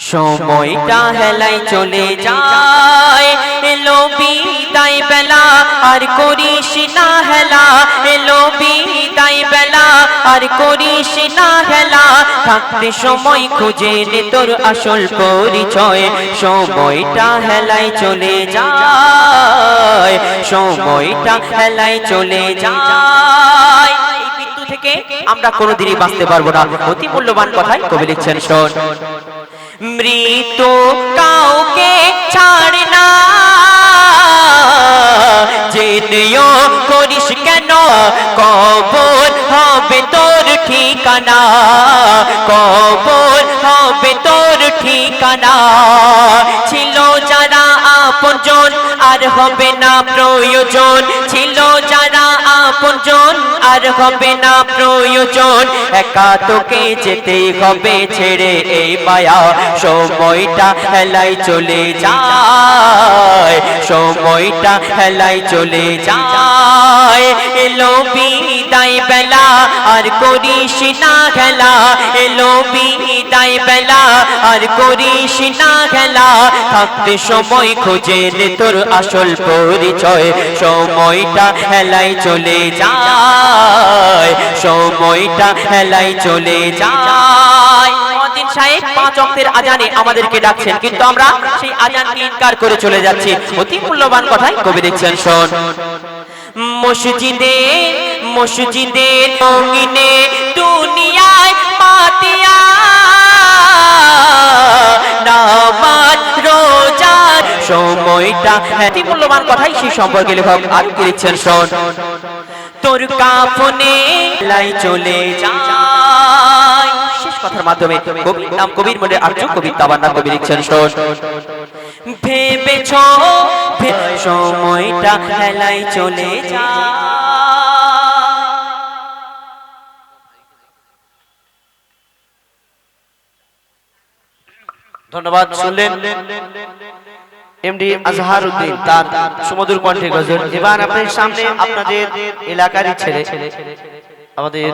সময়টা হেলাই চলে যায়। এলো বিদায় বেলা, আর করিস না হেলা। এলো বিদায় বেলা, আর করিস না হেলা। থাকতে সময় খুঁজে নে তোর আসল পরিচয়। সময়টা হেলাই চলে যায়। সময়টা হেলাই চলে যায়। থেকে আমরা কোনোদিনই বাঁচতে পারব না। অতি মূল্যবান কথাই কবি লিখছেন, শোন। মৃত্যু কাউকে ছাড় না জেনেও করিস কেন, কবর হবে তোর ঠিকানা। কবর হবে তোর ঠিকানা। ছিল যারা আপনজন, আর হবে না প্রয়োজন। ছিল আপনজন আর হবে না প্রয়োজন। একা তোকে যেতে হবে, ছেড়ে এই মায়া। সময়টা হেলাই চলে যায়, সময়টা হেলাই চলে যায়। এলো বিদায় বেলা আর করিস না খেলা, এলো বিদায় বেলা। আর করিস না খেলা, থাকতে সময় খোঁজে নে তোর আসল পরিচয়। সময়টা হেলাই চলে যায়, সময়টা হেলাই চলে যায়। সাহেব পাঁচ আজানে আমাদেরকে ডাকছেন, কিন্তু আমরা করে চলে যাচ্ছি? অতি মূল্যবান কথাই কবি দেখছেন মসজিদে মসজিদে রঙিনে দুনিয়ায় পাতিয়া। নামাজ, রোজার সময়টা। হ্যাঁ অতি মূল্যবান কথাই সেই সম্পর্কে লেখক আর কি লিখছেন শোন। তোর কাফনে লাই চলে যায়। শেষ কথার মাধ্যমে নাম কবির মনে আর্য কবি তাবার নাম কবি লিখছেন, শোন। ভেবেছ সময়টা হেলাই চলে যায়। ধন্যবাদ। শুনলেন এমডি আজহার উদ্দিন তার সুমধুর কণ্ঠে গজল। এবার আপনাদের সামনে আপনাদের এলাকারই ছেলে। আমাদের